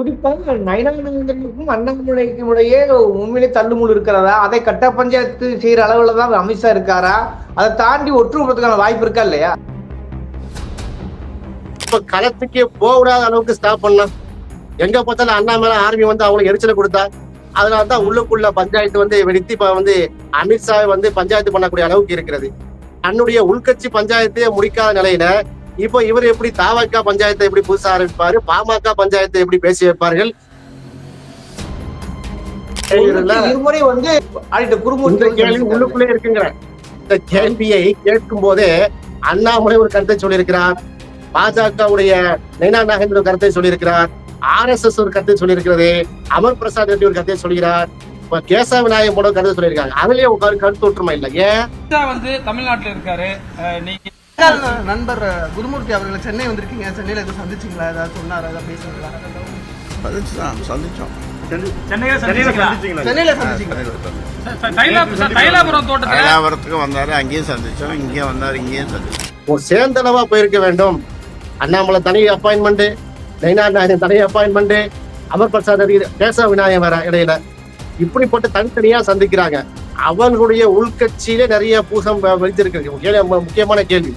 குறிப்பாக நயனானந்தனுக்கும் அண்ணாமலைக்கும் இடையே உண்மையிலே தள்ளுமுள் இருக்கிறதா? அதை கட்ட பஞ்சாயத்து செய்யற அளவுல தான் அமித்ஷா இருக்காரா? அதை தாண்டி ஒற்றுமுறதுக்கான வாய்ப்பு இருக்கா இல்லையா? இப்ப களத்துக்கே போக விடாத அளவுக்கு ஸ்டாப் பண்ணலாம். எங்க பார்த்தாலும் அண்ணாமலை ஆர்மி வந்து அவங்களுக்கு எரிச்சலை கொடுத்தா அதனால தான் உள்ளுக்குள்ள பஞ்சாயத்து வந்து வெடித்து இப்ப வந்து அமித்ஷா வந்து பஞ்சாயத்து பண்ணக்கூடிய அளவுக்கு இருக்கிறது. தன்னுடைய உள்கட்சி பஞ்சாயத்தையே முடிக்காத நிலையில இப்போ இவர் எப்படி தாவக பஞ்சாயத்தை எப்படி புதுசா ஆரம்பிப்பாரு பாமக பஞ்சாயத்தை எப்படி பேசி வைப்பார்கள்? இருமுறை வந்து இந்த குறும்பு கேள்வி உள்ளுக்குள்ளே இருக்குங்கிற இந்த கேள்வியை கேட்கும் போதே அண்ணாமலை ஒரு கருத்தை சொல்லியிருக்கிறார் பாஜகவுடைய நைனா நாகேந்திர ஒரு கருத்தை சொல்லியிருக்கிறார் ஆர் எஸ் எஸ் ஒரு கருத்தை சொல்லியிருக்கிறது அமர் பிரசாத் ரெட்டி ஒரு கருத்தை சொல்கிறார் இப்ப கேசவ விநாயகம் போட கருத்தை சொல்லியிருக்காங்க. அதுலயே கருத்து ஒற்றுமை இல்லை. ஏன்? வந்து தமிழ்நாட்டுல இருக்காரு. நீங்க நண்பர் குருமூர்த்தி அவர்களை சென்னை வந்திருக்கீங்க. சென்னையில எதுவும் சந்திச்சிங்களா? ஏதாவது சொன்னாரா? ஏதாவது தைலாபுரத்துக்கு வந்தாரு அங்கேயும் சந்திச்சோம் இங்கே வந்தாரு இங்கேயும் சந்திச்சோம். ஒரு சேர்ந்தளவா போயிருக்க வேண்டும். அண்ணாமலை தனி அப்பாயின்மெண்ட் நாயகன் தனி அப்பாயின்மெண்ட் அமர் பிரசாத் கேசவ விநாயகம் வேற இடையில. இப்படிப்பட்ட தனித்தனியா சந்திக்கிறாங்க. அவங்களுடைய உள்கட்சியிலே நிறைய பூசம் வ- வைத்திருக்கு கேள்வி மு- முக்கியமான கேள்வி.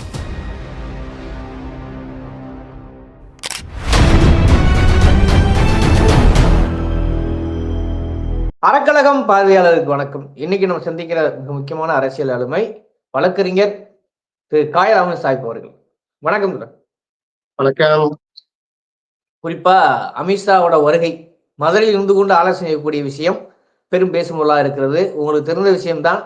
அறக்கழகம் பார்வையாளருக்கு வணக்கம். இன்னைக்கு நம்ம சந்திக்கிற மிக முக்கியமான அரசியல் ஆளுமை வழக்கறிஞர் திரு காயராமன் சாஹிப் அவர்கள். வணக்கம் சார். வணக்கம். குறிப்பா அமித்ஷாவோட வருகை மதுரையில் இருந்து கொண்டு ஆலோசனை செய்யக்கூடிய விஷயம் பெரும் பேசும் பொருளாக இருக்கிறது. உங்களுக்கு தெரிந்த விஷயம்தான்.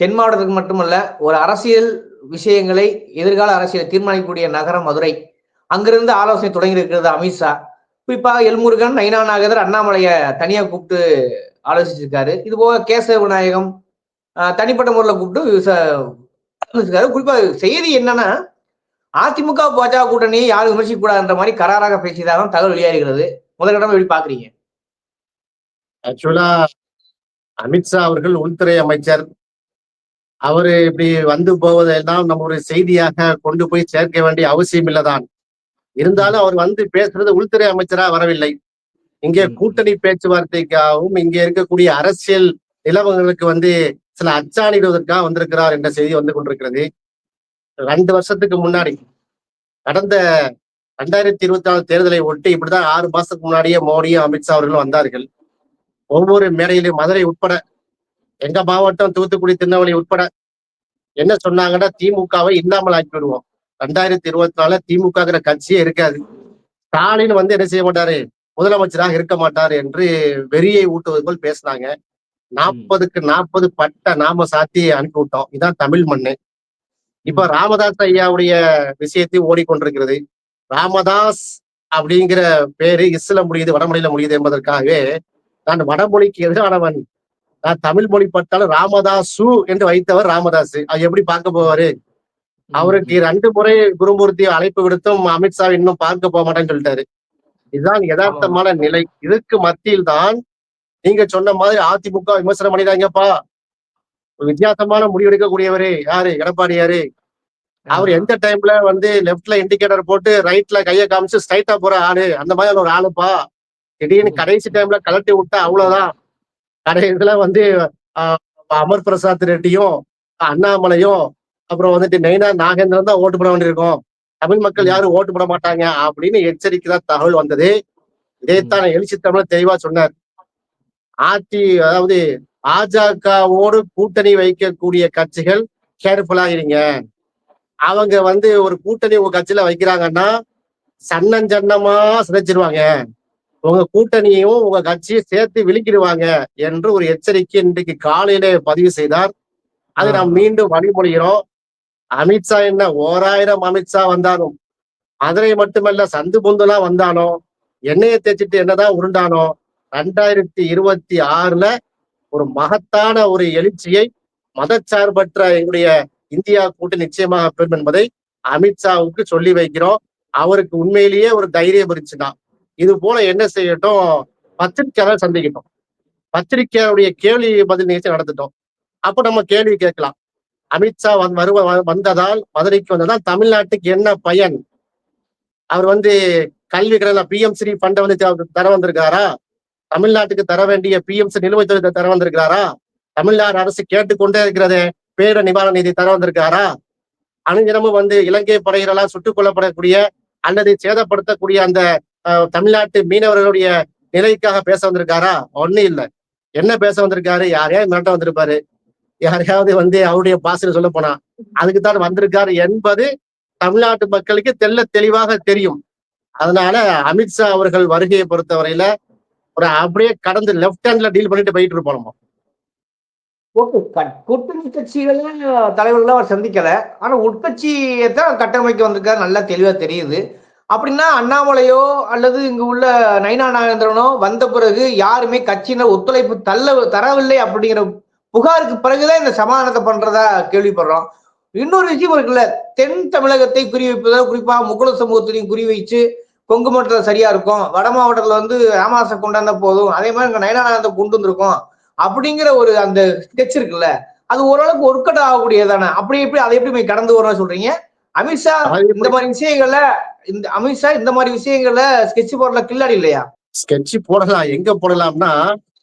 தென் மாவட்டத்துக்கு மட்டுமல்ல ஒரு அரசியல் விஷயங்களை எதிர்கால அரசியலை தீர்மானிக்கக்கூடிய நகரம் மதுரை. அங்கிருந்து ஆலோசனை தொடங்கி இருக்கிறது அமித்ஷா குறிப்பா எல்முருகன் நைனா நாகதர் அண்ணாமலையை தனியாக கூப்பிட்டு ஆலோசிச்சிருக்காரு. இது போக கேசவ விநாயகம் தனிப்பட்ட முறையில் கூப்பிட்டு குறிப்பாக செய்தி என்னன்னா அதிமுக பாஜக கூட்டணி யாரும் விமர்சிக்க கூடாதுன்ற மாதிரி கராராக பேசியதாக தகவல் வெளியாகிறது. முதலிடம் எப்படி பாக்குறீங்க? ஆக்சுவலா அமித்ஷா அவர்கள் உள்துறை அமைச்சர். அவரு இப்படி வந்து போவதெல்லாம் நம்ம ஒரு செய்தியாக கொண்டு போய் சேர்க்க வேண்டிய அவசியம் இல்லதான். இருந்தாலும் அவர் வந்து பேசுறது உள்துறை அமைச்சரா வரவில்லை. இங்கே. கூட்டணி பேச்சுவார்த்தைக்காகவும் இங்கே இருக்கக்கூடிய அரசியல் நிலவரங்களுக்கு வந்து சில அச்சாணிடுவதற்காக வந்திருக்கிறார் என்ற செய்தி வந்து கொண்டிருக்கிறது. ரெண்டு வருஷத்துக்கு முன்னாடி கடந்த ரெண்டாயிரத்தி இருபத்தி நாலு தேர்தலை ஒட்டி இப்படிதான் ஆறு மாசத்துக்கு முன்னாடியே மோடியும் அமித்ஷா அவர்களும் வந்தார்கள். ஒவ்வொரு மேடையிலும் மதுரை உட்பட எங்க மாவட்டம் தூத்துக்குடி திருநெல்வேலி உட்பட என்ன சொன்னாங்கன்னா திமுகவை இல்லாமல் ஆக்கி விடுவோம். ரெண்டாயிரத்தி இருபத்தி நாலு திமுகங்கிற கட்சியே இருக்காது. ஸ்டாலின் வந்து என்ன செய்ய மாட்டாரு? முதலமைச்சராக இருக்க மாட்டார் என்று வெறியை ஊட்டுவது போல் பேசினாங்க. நாற்பதுக்கு நாற்பது பட்ட நாம சாத்தி அனுப்பி விட்டோம் இதான் தமிழ் மண்ணு. இப்ப ராமதாஸ் ஐயாவுடைய விஷயத்தையும் ஓடிக்கொண்டிருக்கிறது. ராமதாஸ் அப்படிங்கிற பேரு இஸ்ல முடியுது வடமொழியில முடியுது என்பதற்காகவே நான் வடமொழிக்கு எதிரானவன். நான் தமிழ் மொழி பட்டாலும் ராமதாசு என்று வைத்தவர் ராமதாஸ் அது எப்படி பார்க்க போவாரு? அவருக்கு ரெண்டு முறை குருமூர்த்தி அழைப்பு விடுத்தும் அமித்ஷா இன்னும் பார்க்க போக மாட்டேன்னு சொல்லிட்டாரு. இதுதான் யதார்த்தமான நிலை. இதுக்கு மத்தியில் தான் நீங்க சொன்ன மாதிரி அதிமுக விமர்சனம் பண்ணிடாங்கப்பா ஒரு வித்தியாசமான முடிவு எடுக்கக்கூடியவரு யாரு? எடப்பாடியாரு. அவர் எந்த டைம்ல வந்து லெஃப்ட்ல இண்டிகேட்டர் போட்டு ரைட்ல கைய காமிச்சு ஸ்ட்ரைட்டா போற ஆளு. அந்த மாதிரி ஒரு ஆளுப்பா. திடீர்னு கடைசி டைம்ல கலட்டி விட்டா அவ்வளவுதான். கடை இதுல வந்து அமர் பிரசாத் ரெட்டியும் அண்ணாமலையும் அப்புறம் வந்துட்டு நெய்னா நாகேந்திரன் தான் ஓட்டு போட வேண்டியிருக்கும். தமிழ் மக்கள் யாரும் ஓட்டு போட மாட்டாங்க அப்படின்னு எச்சரிக்கை தகவல் வந்தது. இதைத்தான் எழுச்சி தமிழ் தெளிவா சொன்னார். ஆட்சி அதாவது பாஜகவோடு கூட்டணி வைக்கக்கூடிய கட்சிகள் கேர்ஃபுல்லா இருங்க. அவங்க வந்து ஒரு கூட்டணி உங்க கட்சியில வைக்கிறாங்கன்னா சன்னஞ்சன்னமா சிதைச்சிருவாங்க. உங்க கூட்டணியையும் உங்க கட்சியை சேர்த்து விழுக்கிடுவாங்க என்று ஒரு எச்சரிக்கை இன்றைக்கு காலையிலே பதிவு செய்தார். அதை நாம் மீண்டும் வழிமொழிகிறோம் அமித்ஷா என்ன ஓராயிரம் அமித்ஷா வந்தாலும் மதுரை மட்டுமல்ல சந்து பொந்துலாம் வந்தாலும் எண்ணெயை தேய்ச்சிட்டு என்னதான் உருண்டானோ ரெண்டாயிரத்தி இருபத்தி ஆறுல ஒரு மகத்தான ஒரு எழுச்சியை மதச்சார்பற்ற எங்களுடைய இந்தியா கூட்டணி நிச்சயமாக பெறும் என்பதை அமித்ஷாவுக்கு சொல்லி வைக்கிறோம். அவருக்கு உண்மையிலேயே ஒரு தைரியம் இருந்துச்சுன்னா இது போல என்ன செய்யட்டும்? பத்திரிக்கையாளர் சந்திக்கட்டும். பத்திரிக்கையாளருடைய கேள்வி பதில் நிகழ்ச்சி நடத்திட்டோம். அப்ப நம்ம கேள்வி கேட்கலாம். அமித்ஷா வந் வருவ வ- வந்ததால் மதுரைக்கு வந்ததால் தமிழ்நாட்டுக்கு என்ன பயன்? அவர் வந்து கல்வி கடன் பிஎம் ஸ்ரீ ஃபண்டை வந்து தர வந்திருக்காரா? தமிழ்நாட்டுக்கு தர வேண்டிய பிஎம்சி நிலுவைத் தொகை தர வந்திருக்காரா? தமிழ்நாடு அரசு கேட்டுக்கொண்டே இருக்கிறதே பேர நிவாரண நிதி தர வந்திருக்காரா? அனுதினமும் வந்து இலங்கை படைகளெல்லாம் சுட்டுக் கொல்லப்படக்கூடிய அல்லது சேதப்படுத்தக்கூடிய அந்த தமிழ்நாட்டு மீனவர்களுடைய நிலைக்காக பேச வந்திருக்காரா? ஒண்ணும் இல்ல. என்ன பேச வந்திருக்காரு? யாரையாவது மிரட்ட வந்திருப்பாரு. யாரையாவது வந்து அவருடைய பாசனை சொல்ல போனா. அதுக்கு தான் வந்திருக்காரு என்பது தமிழ்நாட்டு மக்களுக்கு தெள்ள தெளிவாக தெரியும். அதனால அமித்ஷா அவர்கள் வருகையை பொறுத்தவரையில ஒரு அப்படியே கடந்து லெப்ட் ஹேண்ட்ல டீல் பண்ணிட்டு போயிட்டு இருப்போம் ஓகே கூட்டணி கட்சிகள் தலைவர்கள் அவர் சந்திக்கல. ஆனா உட்கட்சியை தான் கட்டமைக்க வந்திருக்காரு. நல்லா தெளிவா தெரியுது. அப்படின்னா அண்ணாமலையோ அல்லது இங்கு உள்ள நயனா நாகேந்திரனோ வந்த பிறகு யாருமே கட்சியினர் ஒத்துழைப்பு தள்ள தரவில்லை அப்படிங்கிற புகாருக்கு பிறகுதான் இந்த சமாதானத்தை பண்றதா கேள்விப்படுறோம். இன்னொரு விஷயம் இருக்குல்ல தென் தமிழகத்தை குறிவைப்பதால் குறிப்பாக முகுல சமூகத்திலையும் குறிவைச்சு கொங்கு மாவட்டத்தில் சரியா இருக்கும் வட மாவட்டத்தில் வந்து ராமாசை கொண்டாந்த போதும் அதே மாதிரி இங்கே நயனா கொண்டு வந்திருக்கோம் அப்படிங்கிற ஒரு அந்த ஸ்கெச் இருக்குல்ல அது ஓரளவுக்கு ஒர்க் அவுட் ஆகக்கூடியதானே அப்படி எப்படி அதை எப்படி போய் கடந்து வரணும்னு சொல்றீங்க? அமித்ஷா அது இந்த மாதிரி விஷயங்கள்ல இந்த அமித்ஷா இந்த மாதிரி விஷயங்கள்ல ஸ்கெட்ச் போடுற கில்லாடி இல்லையா? ஸ்கெட்ச் போடலாம். எங்க போடலாம்னா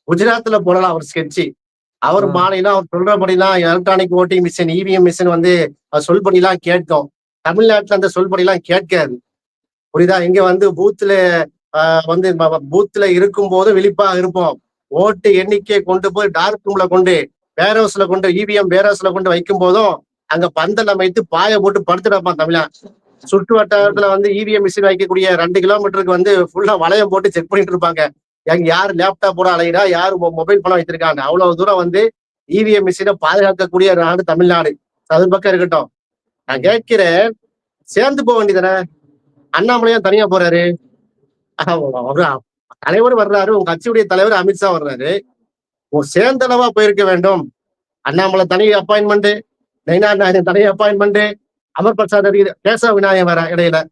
குஜராத்ல போடலாம் அவர் ஸ்கெட்ச் அவர் ம். மாநிலம் அவர் சொல்றபடிலாம் electronic voting machine EVM machine வந்து சொல்படிலாம் கேட்கும். தமிழ்நாட்டுல அந்த சொல்படிலாம் கேட்காது. புரியுதா? இங்க வந்து பூத்துல வந்து பூத்துல இருக்கும் போது விழிப்பா இருப்போம். ஓட்டு எண்ணிக்கையை கொண்டு போய் டார்க் ரூம்ல கொண்டு வேர் ஹவுஸ்ல கொண்டு இவிஎம் வேர் ஹவுஸ்ல கொண்டு வைக்கும் போதும் அங்க பந்தல் அமைத்து பாய போட்டு படுத்துடப்பான் தமிழன் சுற்று வட்டாரத்துல வந்து இவிஎம் மிஷின் வைக்கக்கூடிய ரெண்டு கிலோமீட்டருக்கு வந்து ஃபுல்லா வளையம் போட்டு செக் பண்ணிட்டு இருப்பாங்க. எங்க யார் லேப்டாப்போட அலையிடா யார் மொபைல் போன வைத்திருக்காங்க. அவ்வளவு தூரம் வந்து இவிஎம் மிஷினை பாதுகாக்கக்கூடிய நாடு தமிழ்நாடு. அது பக்கம் இருக்கட்டும். நான் கேட்கிறேன் சேர்ந்து போக வேண்டியதானே அண்ணாமலையும் தனியா போறாரு. தலைவர் வர்றாரு. உங்க கட்சியுடைய தலைவர் அமித்ஷா வர்றாரு. ஒரு சேர்ந்தளவா போயிருக்க வேண்டும். அண்ணாமலை தனி அப்பாயின்மெண்ட் நைனா தனி அப்பாயின்மெண்ட் அமர் பிரசாத் கேசவ விநாயகம் வர இடையில.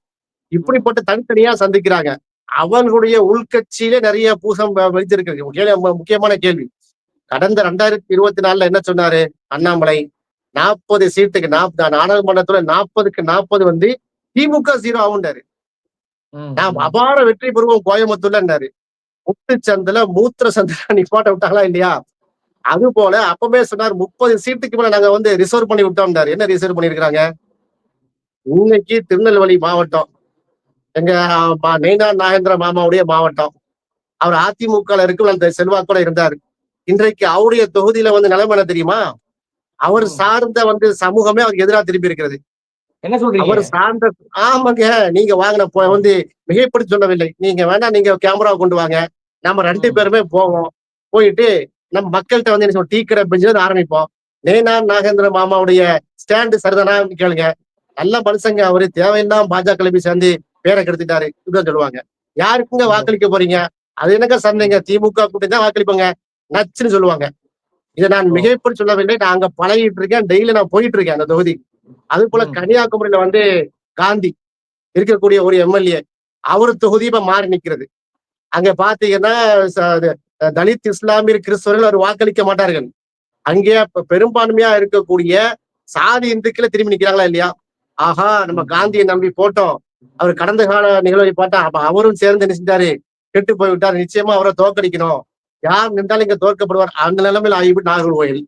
இப்படிப்பட்ட தனித்தனியா சந்திக்கிறாங்க. அவர்களுடைய உள்கட்சியிலே நிறைய பூசம் வ- வெடிச்சிருக்கு கேள்வி- மு- முக்கியமான கேள்வி. கடந்த ரெண்டாயிரத்தி இருபத்தி நாலுல என்ன சொன்னாரு? அண்ணாமலை நாற்பது சீட்டுக்கு நாற்பது நாடாளுமன்றத்துல நாற்பதுக்கு நாற்பது வந்து திமுக ஜீரோ ஆகுண்டாரு நாம் அபார வெற்றி பெறுவோம் கோயம்புத்தூர்லன்னாரு. முட்டு சந்தில மூத்திர சந்தில நிப்பாட்ட விட்டாங்களா இல்லையா? அது போல அப்பவே சொன்னார் முப்பது சீட்டுக்கு மேல நாங்க வந்து ரிசர்வ் பண்ணி விட்டோம்னாரு. என்ன ரிசர்வ் பண்ணிருக்காங்க இன்னைக்கு திருநெல்வேலி மாவட்டம். எங்க மா- நெய்னா நாகேந்திர மாமாவுடைய மாவட்டம். அவர் அதிமுக இருக்கும் அந்த செல்வாக்கோட இருந்தாரு. இன்றைக்கு அவருடைய தொகுதியில வந்து நிலைமை தெரியுமா? அவர் சார்ந்த வந்து சமூகமே அவருக்கு எதிராக திரும்பி இருக்கிறது. என்ன சொல்றீங்க? அவர் சார்ந்த ஆமாங்க நீங்க வாங்கின வந்து மிகைப்படுத்தி சொல்லவில்லை. நீங்க வேணா நீங்க கேமரா கொண்டு வாங்க. நம்ம ரெண்டு. பேருமே போவோம். போயிட்டு நம்ம மக்கள்கிட்ட வந்து என்ன டீ கடை பெஞ்சு ஆரம்பிப்போம். நேனா நாகேந்திர மாமாவுடைய ஸ்டாண்டு சரிதானா? கேளுங்க. நல்ல மனுஷங்க அவரு தேவையில்லாம பாஜக கிளம்பி சேர்ந்து பேரை கெடுத்துட்டாரு. இப்படிதான் சொல்லுவாங்க. யாருக்குங்க. வாக்களிக்க போறீங்க? அது என்னங்க சந்தைங்க திமுக கூட்டி தான் வாக்களிப்போங்க. நச்சுன்னு சொல்லுவாங்க. இதை நான் ஓ. மிகைப்படுத்தி சொல்லவில்லை. நான் அங்க பழகிட்டு இருக்கேன். டெய்லி நான் போயிட்டு இருக்கேன் அந்த தொகுதி. அது போல. கன்னியாகுமரியில வந்து காந்தி இருக்கக்கூடிய ஒரு எம்எல்ஏ அவர் தொகுதி இப்ப மாறி நிக்கிறது. அங்க பாத்தீங்கன்னா தலித் இஸ்லாமியர் கிறிஸ்தவர்கள் அவர் வாக்களிக்க மாட்டார்கள். அங்கே பெரும்பான்மையா இருக்கக்கூடிய சாதி இந்துக்களை திரும்பி நிக்கிறாங்களா இல்லையா? ஆஹா நம்ம காந்தியை நம்பி போட்டோம். அவர் கடந்த கால நிகழ்வை பார்த்தா அப்ப அவரும் சேர்ந்து நினைச்சிட்டாரு. கெட்டு போய்விட்டார். நிச்சயமா அவரை தோற்கடிக்கணும். யார் நின்றாலும் இங்க தோற்கப்படுவார். அந்த நிலைமையில் ஆகிவிட்டு நாகர்கோயில்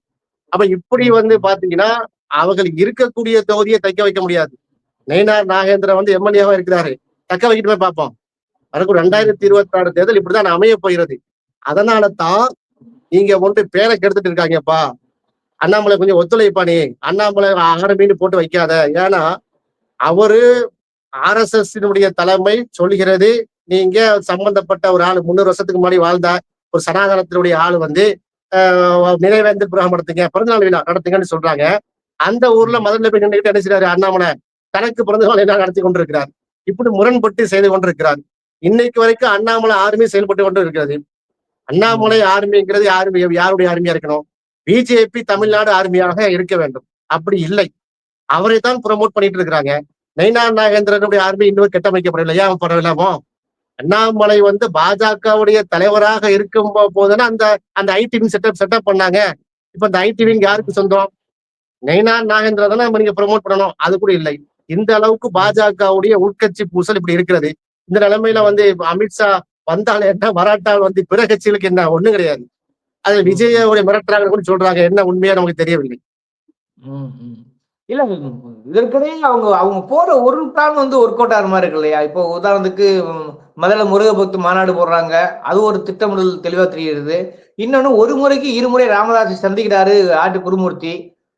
அப்ப இப்படி வந்து பாத்தீங்கன்னா அவர்கள் இருக்கக்கூடிய தொகுதியை தைக்க வைக்க முடியாது. நயினார் நாகேந்திரன் வந்து எம்எல்ஏவா இருக்கிறாரு. தக்க வைக்கிட்டு போய் பார்ப்போம். அதுக்கு ரெண்டாயிரத்தி இருபத்தி ஆறு தேர்தல் இப்படிதான் அமைய போகிறது. அதனால தான் நீங்க ஒன்று பேரை கெடுத்துட்டு இருக்காங்கப்பா. அண்ணாமலை கொஞ்சம் ஒத்துழைப்பா நீ. அண்ணாமலை ஆரம்பின்னு போட்டு வைக்காத. ஏன்னா அவரு ஆர்எஸ்எஸ்னுடைய தலைமை சொல்கிறது நீங்க சம்பந்தப்பட்ட ஒரு ஆள் முந்நூறு வருஷத்துக்கு முன்னாடி வாழ்ந்த ஒரு சனாதனத்தினுடைய ஆள் வந்து ஆஹ், நினைவேந்தல் புரோகம் நடத்துங்க பிறந்தநாள் விழா நடத்துங்கன்னு சொல்றாங்க. அந்த ஊர்ல முதல்ல போய் நின்றுகிட்டு என்ன செய்றாரு அண்ணாமலை? தனக்கு பிறந்தநாள் விழா நடத்தி கொண்டிருக்கிறார். இப்படி முரண்பட்டு செய்து கொண்டிருக்கிறார். இன்னைக்கு வரைக்கும் அண்ணாமலை ஆர்மி செயல்பட்டு கொண்டு இருக்கிறது. அண்ணாமலை ஆர்மிங்கிறது யாரு யாருடைய ஆர்மியா இருக்கணும்? பிஜேபி தமிழ்நாடு ஆர்மியாக இருக்க வேண்டும். அப்படி இல்லை. அவரை தான் ப்ரமோட் பண்ணிட்டு இருக்கிறாங்க. நைனா நாகேந்திரனுடைய ஆர்மி இன்னும் கட்டமைக்கப்படவில்லை. ஏன் பரவில்லாமோ அண்ணாமலை வந்து பாஜகவுடைய தலைவராக இருக்கும் போதுன்னா அந்த அந்த ஐடி செட்டப் செட்டப் பண்ணாங்க. இப்ப அந்த ஐடிவிங்க யாருக்கு சொந்தம்? நைனா நாகேந்திரா தானே நம்ம நீங்க ப்ரமோட் பண்ணணும். அது கூட இல்லை. இந்த அளவுக்கு பாஜகவுடைய உட்கட்சி பூசல் இப்படி இருக்கிறது. இந்த நிலைமையில வந்து அமித்ஷா வந்தால் என்ன? வராட்டால் வந்து பிற கட்சிகளுக்கு என்ன? ஒண்ணும் கிடையாது. அதுல விஜயோட மிரட்டுறாங்கன்னு சொல்றாங்க. என்ன உண்மையா நமக்கு தெரியவில்லை. இல்ல இதற்கிடையே அவங்க அவங்க போற ஒரு பிளான் வந்து ஒர்க் அவுட் ஆகிற மாதிரி இருக்கு இல்லையா? இப்போ உதாரணத்துக்கு முதல்ல முருகபக்து மாநாடு போடுறாங்க. அது ஒரு திட்டமிடல் தெளிவா தெரியுது இன்னொன்னு ஒரு முறைக்கு இருமுறை ராமதாஸை சந்திக்கிறாரு ஆட்டு குருமூர்த்தி.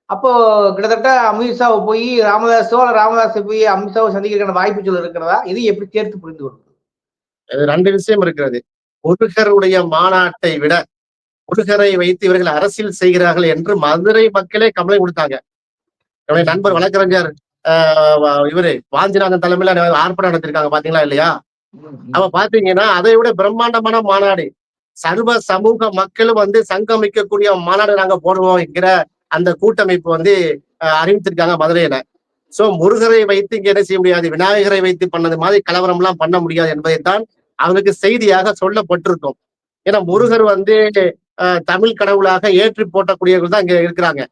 அப்போ கிட்டத்தட்ட அமித்ஷாவை போய் ராமதாஸோ அல்ல ராமதாஸை போய் அமித்ஷாவை சந்திக்கிறதுக்கான வாய்ப்பு சொல்ல இருக்கிறதா? இது எப்படி சேர்த்து புரிந்து கொள்வது? அது ரெண்டு விஷயம் இருக்கிறது. முருகருடைய மாநாட்டை விட முருகரை வைத்து இவர்கள் அரசியல் செய்கிறார்கள் என்று மதுரை மக்களே கம்ப்ளைண்ட் கொடுத்தாங்க. என்னுடைய நண்பர் வழக்கறிஞர் ஆஹ் இவரு வாஞ்சிநாதன் தலைமையில ஆர்ப்பாட்டம் நடத்திருக்காங்க பாத்தீங்களா இல்லையா? அப்ப பாத்தீங்கன்னா அதை விட பிரம்மாண்டமான மாநாடு. சர்வ சமூக மக்களும் வந்து சங்கமிக்கக்கூடிய மாநாடு நாங்க போடுவோம் என்கிற அந்த கூட்டமைப்பு வந்து அறிவித்திருக்காங்க மதுரையில. சோ முருகரை வைத்து இங்க என்ன செய்ய முடியாது? விநாயகரை வைத்து பண்ணது மாதிரி கலவரம் எல்லாம் பண்ண முடியாது என்பதைத்தான் அவனுக்கு செய்தியாக சொல்லப்பட்டிருக்கும். ஏன்னா முருகர் வந்து தமிழ் கடவுளாக ஏற்றி போட்டக்கூடியவர்கள் தான் இங்க இருக்கிறாங்க.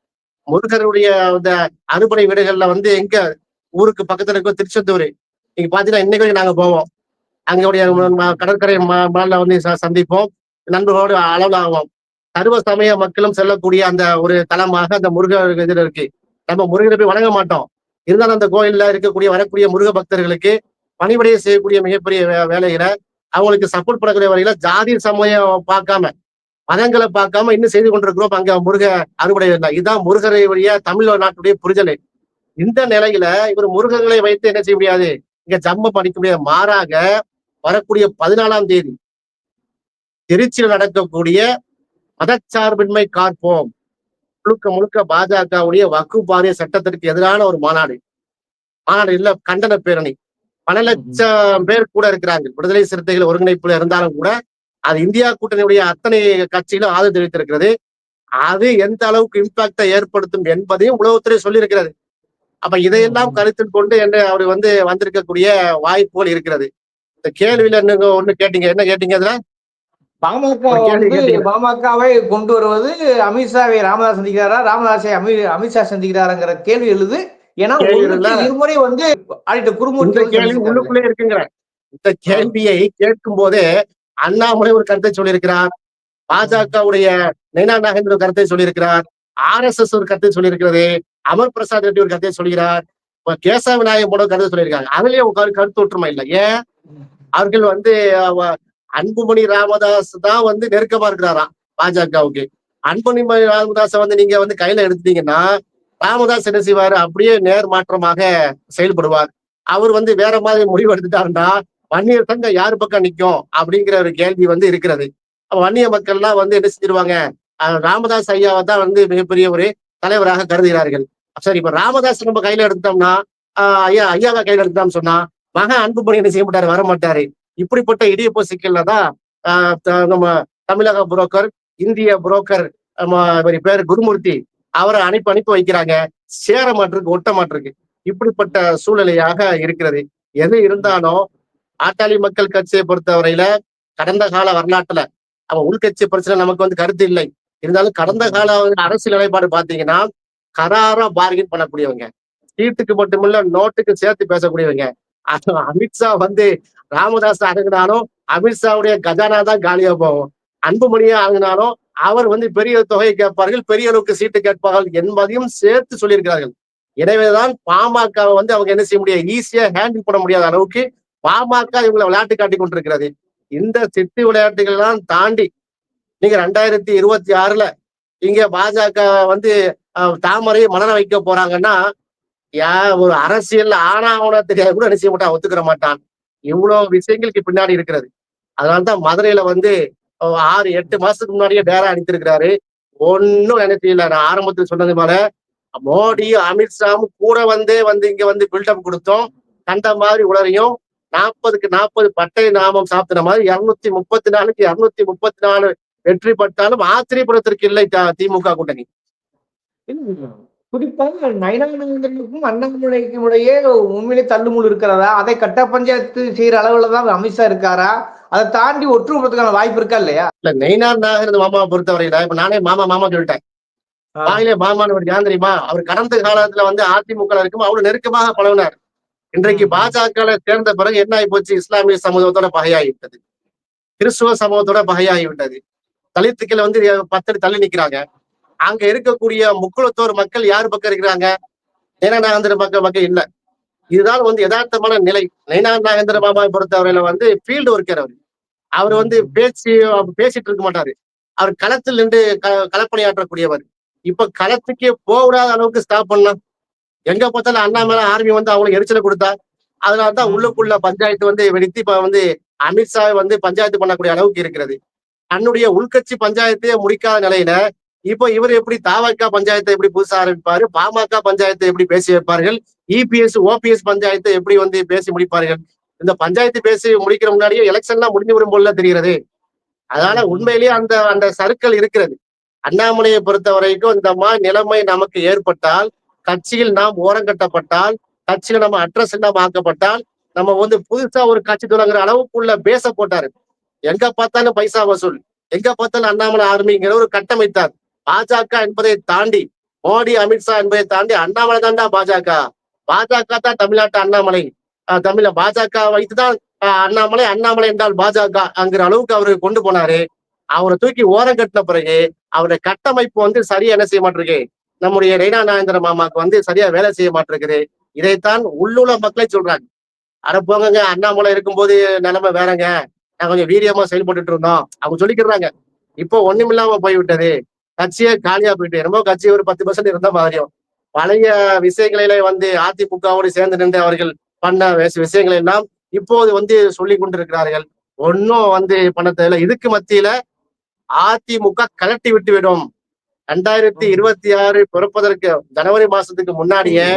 முருகருடைய அந்த அறுபடை வீடுகள்ல வந்து எங்க ஊருக்கு பக்கத்துல இருக்க திருச்செந்தூர். நீங்க பாத்தீங்கன்னா இன்னைக்கு வரைக்கும் நாங்க போவோம். அங்களுடைய கடற்கரை ம- வந்து சந்திப்போம். நண்பர்களோடு அளவாகும் சர்வ சமய மக்களும் செல்லக்கூடிய அந்த ஒரு தலமாக அந்த முருகர் இதில் இருக்கு. நம்ம முருகரை போய் வணங்க மாட்டோம். இருந்தாலும் அந்த கோயில்ல இருக்கக்கூடிய வரக்கூடிய முருக பக்தர்களுக்கு பணிபடைய செய்யக்கூடிய மிகப்பெரிய வே- வேலைகளை அவங்களுக்கு சப்போர்ட் பண்ணக்கூடிய வரையில ஜாதி சமயம் பார்க்காம மதங்களை பார்க்காம இன்னும் செய்து கொண்டிருக்கிறோம். அங்க முருக அறுவடை இல்லை இதுதான் முருகரை வழியா தமிழ்நாட்டுடைய புரிதல். இந்த நிலையில இவர் முருகர்களை வைத்து என்ன செய்ய முடியாது? இங்க ஜம்ம படிக்க முடியாது மாறாக வரக்கூடிய பதினாலாம் தேதி திருச்சியில் நடக்கக்கூடிய மதச்சார்பின்மை காப்போம். முழுக்க முழுக்க பாஜகவுடைய வக்கு சட்டத்திற்கு எதிரான ஒரு மாநாடு. மாநாடு இல்ல கண்டன பேரணி. பல லட்சம் பேர் கூட இருக்கிறாங்க. விடுதலை சிறுத்தைகள் ஒருங்கிணைப்புல இருந்தாலும் கூட அது இந்தியா கூட்டணியுடைய அத்தனை கட்சிகளும் ஆதரவு தெரிவித்திருக்கிறது. அது எந்த அளவுக்கு இம்பாக்டை ஏற்படுத்தும் என்பதையும் உளவுத்துறை சொல்லியிருக்கிறது. அப்ப இதையெல்லாம் கருத்தில் கொண்டு என்ன அவர் வந்து வந்திருக்கக்கூடிய வாய்ப்புகள் இருக்கிறது. இந்த கேள்வியில நீங்க ஒண்ணு கேட்டீங்க? என்ன கேட்டீங்க அதுல? பாமக. பாமகவை கொண்டு வருவது அமித்ஷாவை ராமதாஸ் சந்திக்கிறாரா? ராமதாஸை அமி அமித்ஷா சந்திக்கிறாருங்கிற கேள்வி எழுது. ஏன்னா. இருமுறை வந்து குருமூர்த்தி வந்து கேள்வி. உள்ளுக்குள்ளே இருக்குங்கிற. இந்த கேள்வியை கேட்கும் போதே அண்ணாமலை ஒரு கருத்தை சொல்லியிருக்கிறார். பாஜகவுடைய நைனா நாகேந்திர ஒரு கருத்தை சொல்லியிருக்கிறார். ஆர் எஸ் எஸ் ஒரு கருத்தை சொல்லியிருக்கிறது. அமர் பிரசாத் ரெட்டி ஒரு கருத்தை சொல்கிறார் இப்ப கேசவ விநாயகம் போட கருத்தை சொல்லியிருக்காங்க. அதுலயே உங்களுக்கு கருத்து ஒற்றுமை இல்லை. ஏன்? அவர்கள் வந்து அன்புமணி ராமதாஸ் தான் வந்து நெருக்கமா இருக்கிறாராம் பாஜகவுக்கு? அன்புமணி ராமதாஸை வந்து நீங்க வந்து கையில எடுத்தீங்கன்னா ராமதாஸ் என்ன செய்வாரு? அப்படியே நேர் மாற்றமாக செயல்படுவார். அவர் வந்து வேற மாதிரி முடிவு எடுத்துட்டாருன்னா வன்னியர் சங்கம் யார் பக்கம் நிற்கும் அப்படிங்கிற ஒரு கேள்வி வந்து இருக்கிறது. அப்ப வன்னிய மக்கள்லாம் வந்து என்ன செஞ்சிருவாங்க? ராமதாஸ் ஐயாவை தான் வந்து மிகப்பெரிய ஒரு தலைவராக கருதுகிறார்கள். சரி இப்ப ராமதாஸ் நம்ம கையில எடுத்தோம்னா ஐயா ஐயாவை கையில எடுத்தோம்னு சொன்னா மகன் அன்புமணி என்ன செய்ய மாட்டாரு வர மாட்டாரு இப்படிப்பட்ட இடியப்போ சிக்கல்ல தான் நம்ம தமிழக புரோக்கர் இந்திய புரோக்கர் நம்ம இவர் பேர் குருமூர்த்தி அவரை அனுப்பி அனுப்பி வைக்கிறாங்க. சேர மாட்டிருக்கு ஒட்ட மாட்டிருக்கு. இப்படிப்பட்ட சூழ்நிலையாக இருக்கிறது. எது இருந்தாலும் ஆட்டாளி மக்கள் கட்சியை பொறுத்தவரையில கடந்த கால வரலாற்றுல அவன் உள்கட்சி பிரச்சனை நமக்கு வந்து கருத்து இல்லை. இருந்தாலும் கடந்த கால அரசியல் நிலைப்பாடு பாத்தீங்கன்னா கராரா பார்கின் பண்ணக்கூடியவங்க. சீட்டுக்கு மட்டுமில்ல நோட்டுக்கு சேர்த்து பேசக்கூடியவங்க. அமித்ஷா வந்து ராமதாஸ் அணுகினாலும் அமித்ஷாவுடைய கஜானா தான் காலியா போகும். அன்புமணியா அணுகினாலும் அவர் வந்து பெரிய தொகையை கேட்பார்கள் பெரிய அளவுக்கு சீட்டு கேட்பார்கள் என்பதையும் சேர்த்து சொல்லியிருக்கிறார்கள். எனவேதான் பாமகவை வந்து அவங்க என்ன செய்ய முடியாது ஈஸியா ஹேண்டில் பண்ண முடியாத அளவுக்கு பாமக இவங்களை விளையாட்டு காட்டி கொண்டிருக்கிறது. இந்த சித்து விளையாட்டுகள் எல்லாம் தாண்டி நீங்க ரெண்டாயிரத்தி இருபத்தி ஆறுல இங்க பாஜக வந்து அஹ், தாமரையை மலர வைக்க போறாங்கன்னா யா ஒரு அரசியல் ஆனாவனா தெரியாது கூட என்ன செய்ய மாட்டான் ஒத்துக்கிற மாட்டான். இவ்வளவு விஷயங்களுக்கு பின்னாடி இருக்கிறது. அதனாலதான் மதுரையில வந்து ஆறு எட்டு மாசத்துக்கு முன்னாடியே டேரா அனுப்பியிருக்கிறாரு ஒன்னும் என்ன இல்லை. நான் ஆரம்பத்தில் சொன்னது போல மோடியும் அமித்ஷாவும் கூட வந்தே வந்து இங்க வந்து பில்டப் கொடுத்தோம். கண்ட மாதிரி உளரையும் நாற்பதுக்கு நாற்பது பட்டை நாமம் சாப்பிட்ட மாதிரி இருநூத்தி முப்பத்தி நாலுக்கு இருநூத்தி முப்பத்தி நாலு வெற்றி பட்டாலும் ஆச்சரியப்படுறதற்கு இல்லை திமுக கூட்டணி. குறிப்பாக நயனானந்தனுக்கும் அண்ணாமலைக்கும் இடையே உண்மையிலே தள்ளுமுள் இருக்கிறதா? அதை கட்ட பஞ்சாயத்து செய்யற அளவுல தான் அமித்ஷா இருக்காரா? அதை தாண்டி ஒற்றுமைக்கான வாய்ப்பு இருக்கா இல்லையா? இல்ல நெய்னார் நாகரது மாமாவை பொறுத்தவரையில இப்ப நானே மாமா மாமா சொல்லிட்டேன். வாயிலே மாமான்னு ஒரு தெரியுமா அவர் கடந்த காலத்துல வந்து அதிமுக இருக்கும் அவ்வளவு நெருக்கமாக பழகினார். இன்றைக்கு. பாஜக சேர்ந்த பிறகு என்ன ஆகி போச்சு இஸ்லாமிய சமூகத்தோட பகையாகிவிட்டது. கிறிஸ்துவ சமூகத்தோட பகையாகிவிட்டது. தலித்துக்கள் வந்து பத்தடி தள்ளி நிக்கிறாங்க. அங்க இருக்கக்கூடிய முக்குளத்தோர் மக்கள் யார் பக்கம் இருக்கிறாங்க? நைனா நாகேந்திர பக்கம் பக்கம் இல்ல. இதுதான் வந்து யதார்த்தமான நிலை. நைனா நாகேந்திர பாபாவை பொறுத்தவரையில வந்து ஃபீல்டு ஒர்க்கர் அவர். அவர் வந்து பேச்சு பேசிட்டு இருக்க மாட்டாரு. அவர் களத்தில் நின்று க- களப்பணியாற்றக்கூடியவர். இப்ப களத்துக்கே போகாத அளவுக்கு ஸ்டாப் பண்ணலாம். எங்க பார்த்தாலும் அண்ணாமலை ஆர்மி வந்து அவங்களுக்கு எரிச்சலை கொடுத்தா அதனாலதான் உள்ளுக்குள்ள பஞ்சாயத்து வந்து வெடித்து இப்ப வந்து அமித்ஷா வந்து பஞ்சாயத்து பண்ணக்கூடிய அளவுக்கு இருக்கிறது. தன்னுடைய உள்கட்சி பஞ்சாயத்தையே முடிக்காத நிலையில இப்போ இவர் எப்படி தாவக பஞ்சாயத்தை எப்படி புதுசா ஆரம்பிப்பாரு பாமக பஞ்சாயத்தை எப்படி பேசி வைப்பார்கள் இபிஎஸ் ஓபிஎஸ் பஞ்சாயத்தை எப்படி வந்து பேசி முடிப்பார்கள் இந்த பஞ்சாயத்து பேசி முடிக்கிற முன்னாடியே எலெக்ஷன்லாம் முடிஞ்சு வரும் போல தெரிகிறது. அதனால உண்மையிலேயே அந்த அந்த சர்க்கிள் இருக்கிறது. அண்ணாமலையை பொறுத்த வரைக்கும் இந்த மாதிரி நிலைமை நமக்கு ஏற்பட்டால் கட்சியில் நாம் ஓரங்கட்டப்பட்டால் கட்சியில் நம்ம அட்ரஸ் இல்லாம ஆக்கப்பட்டால் நம்ம வந்து புதுசா ஒரு கட்சி தொடங்குற அளவுக்குள்ள பேச போட்டாரு. எங்க பார்த்தாலும் பைசா வசூல் எங்க பார்த்தாலும் அண்ணாமலை ஆர்மிங்கிற ஒரு கட்டமைத்தார். பாஜக என்பதை தாண்டி மோடி அமித்ஷா என்பதை தாண்டி அண்ணாமலை தான்டா பாஜக. பாஜக தான் தமிழ்நாட்டு அண்ணாமலை. ஆஹ் தமிழ பாஜக வைத்துதான் அண்ணாமலை அண்ணாமலை என்றால் பாஜக அங்கிற அளவுக்கு அவரு கொண்டு போனாரு. அவரை தூக்கி ஓரம் கட்டின பிறகு அவருடைய கட்டமைப்பு வந்து சரியா என்ன செய்ய மாட்டிருக்கு? நம்முடைய ரெய்னா நாயந்திர மாமாக்கு வந்து சரியா வேலை செய்ய மாட்டிருக்குது. இதைத்தான் உள்ளுள்ள மக்களை சொல்றாங்க. அட போங்கங்க அண்ணாமலை இருக்கும்போது நிலைமை வேறங்க. நான் கொஞ்சம் வீரியமா செயல்பட்டுட்டு இருந்தோம். அவங்க சொல்லிக்கிறாங்க இப்போ ஒண்ணுமில்லாம போய்விட்டது. கட்சியே காலியா போயிட்டு ரொம்ப கட்சி ஒரு பத்து பர்சன்ட் இருந்த மாதிரியும். பழைய விஷயங்களில வந்து அதிமுகவோடு சேர்ந்து நின்று அவர்கள் பண்ண விஷயங்கள் விஷயங்களை எல்லாம் இப்போது வந்து சொல்லி கொண்டிருக்கிறார்கள். ஒன்னும் வந்து பண்ண தேவையில்ல இதுக்கு மத்தியில அதிமுக கலட்டி விட்டு விடும். ரெண்டாயிரத்தி இருபத்தி ஆறு பிறப்பதற்கு ஜனவரி மாசத்துக்கு முன்னாடியே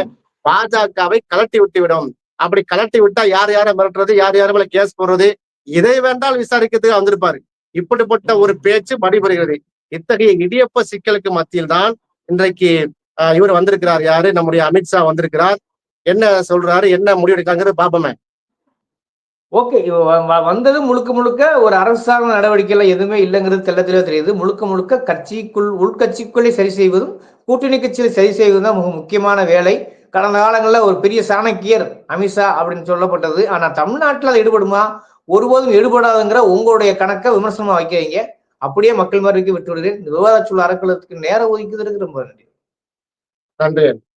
பாஜகவை கலட்டி விட்டு விடும் அப்படி கலட்டி விட்டா யார் யாரை மிரட்டுறது யார் யார் மேல கேஸ் போடுறது? இதை வேண்டால் விசாரிக்கிறதுக்கு வந்திருப்பாரு. இப்படிப்பட்ட ஒரு பேச்சு மடிபடுகிறது இத்தகைய இடியப்ப சிக்கலுக்கு மத்தியில் தான் இன்றைக்கு இவர் வந்திருக்கிறார். யாரு? நம்முடைய அமித்ஷா வந்திருக்கிறார். என்ன சொல்றாரு? என்ன முடிவெடுக்காங்கிறது பாபமே ஓகே வந்தது முழுக்க முழுக்க ஒரு அரசாங்க நடவடிக்கைகள் எதுவுமே இல்லைங்கிறது தெள்ள தெரியுது. முழுக்க முழுக்க கட்சிக்குள் உள்கட்சிக்குள்ளே சரி செய்வதும் கூட்டணி கட்சியில் சரி செய்வதும் தான் மிக முக்கியமான வேலை. கடந்த காலங்களில் ஒரு பெரிய சாணக்கியர் அமித்ஷா அப்படின்னு சொல்லப்பட்டது. ஆனால் தமிழ்நாட்டில் அது ஈடுபடுமா? ஒருபோதும் ஈடுபடாதுங்கிற உங்களுடைய கணக்கை விமர்சனமாக வைக்கிறீங்க அப்படியே மக்கள் மாதிரி விட்டு விடுகிறேன் இந்த விவாத சொல்ல அறக்கலத்துக்கு நேரம் ஒதுக்குவதற்கு ரொம்ப நன்றி. நன்றி.